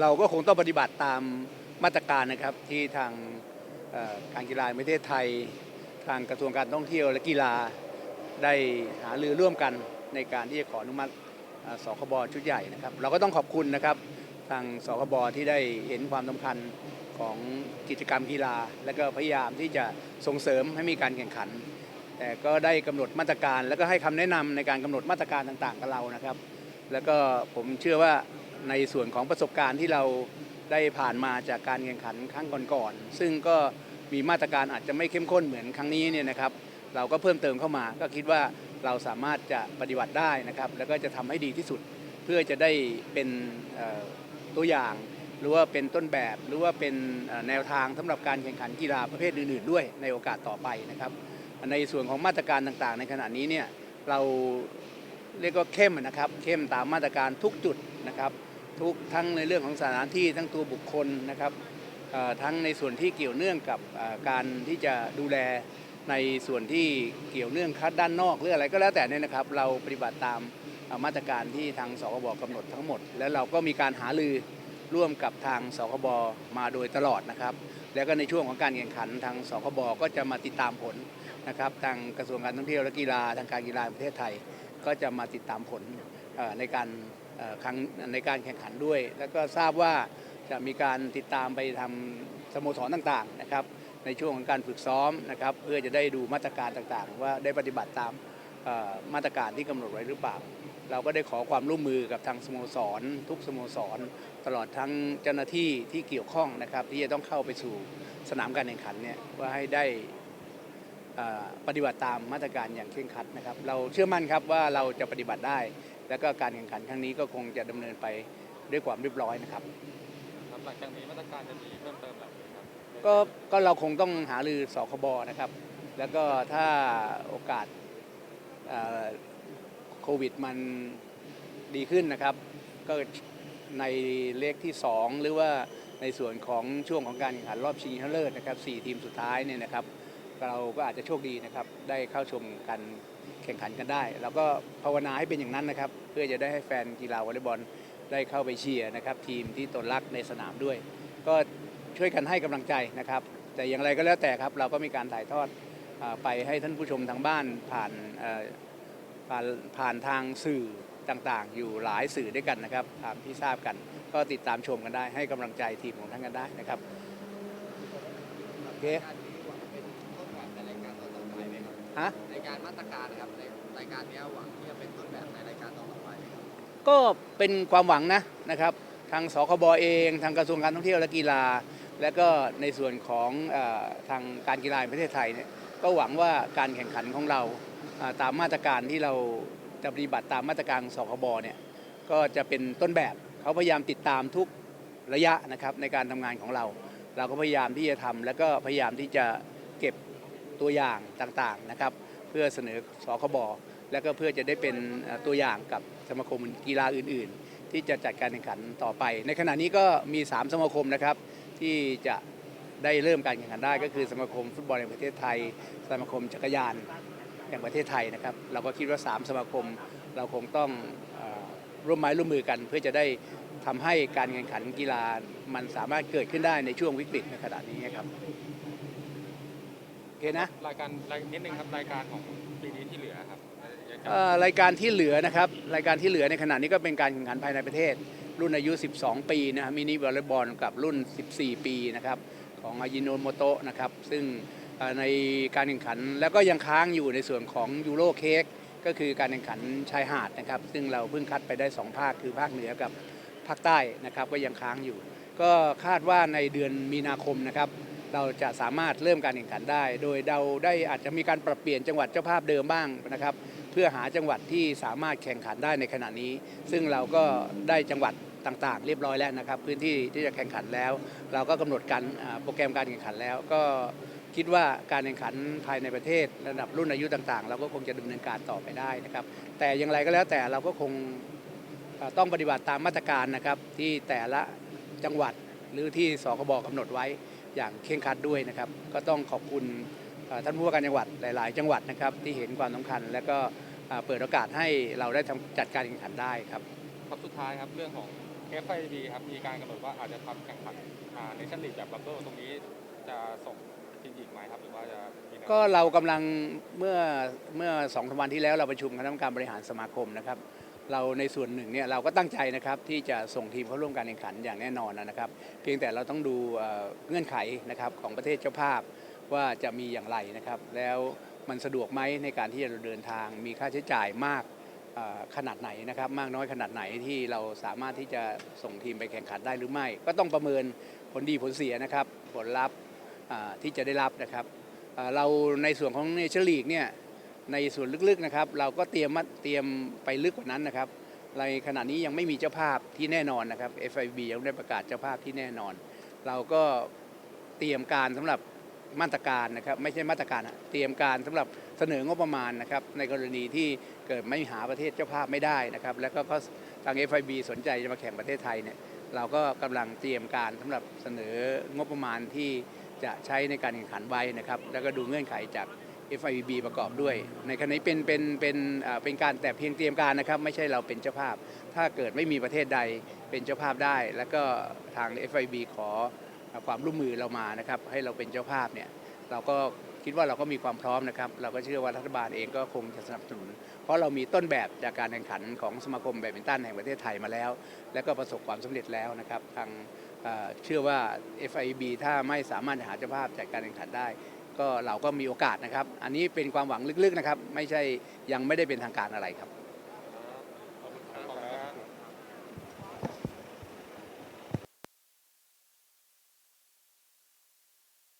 เราก็คงต้องปฏิบัติตามมาตรการนะครับที่ทางการกีฬาประเทศไทย ทางกระทรวงการท่องเที่ยวและกีฬาได้หารือร่วมกันในการที่จะขออนุมัติสคบชุดใหญ่นะครับ เราก็ต้องขอบคุณนะครับทางสคบที่ได้เห็นความสำคัญของกิจกรรมกีฬา และก็พยายามที่จะส่งเสริมให้มีการแข่งขัน แต่ก็ได้กำหนดมาตรการ แล้วก็ให้คำแนะนำในการกำหนดมาตรการต่างๆกับเรานะครับ แล้วก็ผมเชื่อว่า ในส่วนของประสบการณ์ที่เราได้ผ่านมาจากการแข่งขันครั้งก่อนๆซึ่งก็มีมาตรการอาจจะไม่เข้มข้นเหมือนครั้งนี้เนี่ยนะครับ เราก็เพิ่มเติมเข้ามา ก็คิดว่าเราสามารถจะปฏิบัติได้นะครับ แล้วก็จะทำให้ดีที่สุดเพื่อจะได้เป็นตัวอย่าง หรือว่าเป็นต้นแบบ หรือว่าเป็นแนวทางสำหรับการแข่งขันกีฬาประเภทอื่นๆด้วยในโอกาสต่อไปนะครับ ในส่วนของมาตรการต่างๆ ในขณะนี้เนี่ยเราเรียกว่าเข้มนะครับ เข้มตามมาตรการทุกจุดนะครับ ทุกทั้งในเรื่องของสถานที่ทั้งตัวบุคคลนะครับทั้งในส่วนที่เกี่ยวเนื่องกับการที่จะดูแลในส่วนที่เกี่ยวเนื่องคัดด้านนอกหรืออะไรก็แล้วแต่เนี่ยนะครับ เราปฏิบัติตามมาตรการที่ทางสคบกำหนดทั้งหมด แล้วเราก็มีการหารือร่วมกับทางสคบมาโดยตลอดนะครับ แล้วก็ในช่วงของการแข่งขันทางสคบก็จะมาติดตามผลนะครับ ทางกระทรวงการท่องเที่ยวและกีฬาทางการกีฬาประเทศไทย ก็จะมาติดตามผลในการ ครั้งในการแข่งขันด้วย แล้วก็ทราบว่าจะมีการติดตามไปทำสโมสรต่างๆนะครับ ในช่วงของการฝึกซ้อมนะครับ เพื่อจะได้ดูมาตรการต่างๆ ว่าได้ปฏิบัติตามมาตรการที่กำหนดไว้หรือเปล่า เราก็ได้ขอความร่วมมือกับทางสโมสร ทุกสโมสร ตลอดทั้งเจ้าหน้าที่ที่เกี่ยวข้องนะครับ ที่จะต้องเข้าไปสู่สนามการแข่งขันเนี่ยว่าให้ได้ปฏิบัติตามมาตรการอย่างเคร่งครัดนะครับ เราเชื่อมั่นครับว่าเราจะปฏิบัติได้ แล้วก็การแข่งขันครั้งนี้ก็คงจะดำเนินไปด้วยความเรียบร้อยนะครับครับหลังจากนี้มาตรการจะมีเพิ่มเติมแบบไหนครับก็ก็เราคงต้องหารือสคบนะครับ แล้วก็ถ้าโอกาสเอ่อโควิดมันดีขึ้นนะครับ ก็ในเลขที่ 2 หรือว่าในส่วนของช่วงของการแข่งขันรอบชิงชนะเลิศนะครับ4ทีมสุดท้ายเนี่ยนะครับ เราก็อาจจะโชคดีนะครับ ได้เข้าชมการ แข่งขันกันได้แล้วก็ภาวนาให้เป็นอย่างนั้นนะครับ เพื่อจะได้ให้แฟนกีฬาวอลเลย์บอลได้เข้าไปเชียร์นะครับ ทีมที่ตนรักในสนามด้วย ก็ช่วยกันให้กำลังใจนะครับ แต่อย่างไรก็แล้วแต่ครับ เราก็มีการถ่ายทอดอไปให้ท่านผู้ชมทางบ้านผ่านผ่านผ่านทางสื่อต่างๆ อยู่หลายสื่อด้วยกันนะครับตามที่ทราบกัน ก็ติดตามชมกันได้ให้กำลังใจทีมของท่านกันได้นะครับโอเค ฮะในการมาตรการนะครับในรายการเนี้ยหวังที่จะเป็นต้นแบบในรายการต่อๆไปไหมครับก็เป็นความหวังนะนะครับ ทางสคบเอง ทางกระทรวงการท่องเที่ยวและกีฬา และก็ในส่วนของเออทางการกีฬาแห่งประเทศไทยเนี่ยก็หวังว่าการแข่งขันของเราอ่าตามมาตรการที่เราจะปฏิบัติตามมาตรการสคบเนี่ยก็จะเป็นต้นแบบเขาพยายามติดตามทุกระยะนะครับในการทำงานของเรา เราก็พยายามที่จะทำแล้วก็พยายามที่จะเก็บ ตัวอย่างต่างๆนะครับ เพื่อเสนอสคบแล้วก็เพื่อจะได้เป็นตัวอย่างกับสมาคมกีฬาอื่น ๆ ที่จะจัดการแข่งขันต่อไป ในขณะนี้ก็มี 3 สมาคมนะครับที่จะได้เริ่มการแข่งขันได้ก็คือสมาคมฟุตบอลแห่งประเทศไทย สมาคมจักรยานแห่งประเทศไทยนะครับ เราก็คิดว่า 3 สมาคมเราคงต้องร่วมไม้ร่วมมือกัน เพื่อจะได้ทำให้การแข่งขันกีฬามันสามารถเกิดขึ้นได้ในช่วงวิกฤตในขณะนี้ครับ อเคนะรายการรายนิดนึงครับรายการของปีนี้ที่เหลือครับรายการเอ่อรายการที่เหลือนะครับรายการที่เหลือในขณะนี้ก็เป็นการแข่งขันภายในประเทศ รุ่นอายุ 12 ปีนะครับมินิวอลเลย์บอลกับรุ่น 14 ปีนะครับของอายิโนโมโตะนะครับซึ่งเอ่อในการแข่งขันแล้วก็ยังค้างอยู่ในส่วนของยูโรเค้กก็คือการแข่งขันชายหาดนะครับ ซึ่งเราเพิ่งคัดไปได้ 2 ภาคคือภาคเหนือกับภาคใต้นะครับก็ยังค้างอยู่ ก็คาดว่าในเดือนมีนาคมนะครับ เราจะสามารถเริ่มการแข่งขันได้ โดยเราได้อาจจะมีการปรับเปลี่ยนจังหวัดเจ้าภาพเดิมบ้างนะครับ เพื่อหาจังหวัดที่สามารถแข่งขันได้ในขณะนี้ ซึ่งเราก็ได้จังหวัดต่างๆ เรียบร้อยแล้วนะครับ พื้นที่ที่จะแข่งขันแล้ว เราก็กำหนดการโปรแกรมการแข่งขันแล้ว ก็คิดว่าการแข่งขันภายในประเทศระดับรุ่นอายุต่างๆ เราก็คงจะดำเนินการต่อไปได้นะครับ แต่อย่างไรก็แล้วแต่เราก็คงต้องปฏิบัติตามมาตรการนะครับที่แต่ละจังหวัดหรือที่สคบกำหนดไว้ อย่างเคร่งครัดด้วยนะครับ ก็ต้องขอบคุณเอ่อท่านผู้ว่าการจังหวัดหลาย ๆ จังหวัดนะครับที่เห็นความสำคัญ และก็เอ่อเปิดโอกาสให้เราได้ทำจัดการแข่งขันได้ครับครับสุดท้ายครับเรื่องของ FIB ครับมีการกำหนดว่าอาจจะทำแข่งขันในชั้นลีกแบบบับเบิ้ลตรงนี้จะส่งทีมหญิงไหมครับหรือว่าจะมีแนวก็เรากำลังเมื่อเมื่อสองสามวันที่แล้วเราประชุมคณะกรรมการบริหารสมาคมนะครับ เราในส่วนหนึ่งเนี่ยเราก็ตั้งใจนะครับที่จะส่งทีมเข้าร่วมการแข่งขันอย่างแน่นอนนะครับ เพียงแต่เราต้องดูเงื่อนไขนะครับของประเทศเจ้าภาพว่าจะมีอย่างไรนะครับ แล้วมันสะดวกไหมในการที่จะเดินทางมีค่าใช้จ่ายมากขนาดไหนนะครับ มากน้อยขนาดไหนที่เราสามารถที่จะส่งทีมไปแข่งขันได้หรือไม่ ก็ต้องประเมินผลดีผลเสียนะครับ ผลลัพธ์ที่จะได้รับนะครับเราในส่วนของเนชั่นลีกเนี่ย ในส่วนลึกๆนะครับ เราก็เตรียมมาเตรียมไปลึกกว่านั้นนะครับในขณะนี้ยังไม่มีเจ้าภาพที่แน่นอนนะครับ FIB ยังไม่ได้ประกาศเจ้าภาพที่แน่นอน เราก็เตรียมการสำหรับมาตรการนะครับไม่ใช่มาตรการเตรียมการสำหรับเสนองบประมาณนะครับในกรณีที่เกิดไม่หาประเทศเจ้าภาพไม่ได้นะครับ แล้วก็ทาง FIB สนใจจะมาแข่งประเทศไทยเนี่ยเราก็กำลังเตรียมการสำหรับเสนองบประมาณที่จะใช้ในการแข่งขันไว้นะครับ แล้วก็ดูเงื่อนไขจาก FIB ประกอบด้วย ในขณะนี้เป็นเป็นเป็นเป็นการแต่เพียงเตรียมการนะครับ ไม่ใช่เราเป็นเจ้าภาพ ถ้าเกิดไม่มีประเทศใดเป็นเจ้าภาพได้ แล้วก็ทาง FIB ขอความร่วมมือเรามานะครับ ให้เราเป็นเจ้าภาพเนี่ยเราก็คิดว่าเราก็มีความพร้อมนะครับ เราก็เชื่อว่ารัฐบาลเองก็คงจะสนับสนุน เพราะเรามีต้นแบบจากการแข่งขันของสมาคมแบดมินตันแห่งประเทศไทยมาแล้ว และก็ประสบความสำเร็จแล้วนะครับ ทางเอ่อเชื่อว่า FIB ถ้าไม่สามารถหาเจ้าภาพจากการแข่งขันได้ ก็เราก็มีโอกาสนะครับ อันนี้เป็นความหวังลึกๆนะครับ ไม่ใช่ยังไม่ได้เป็นทางการอะไรครับ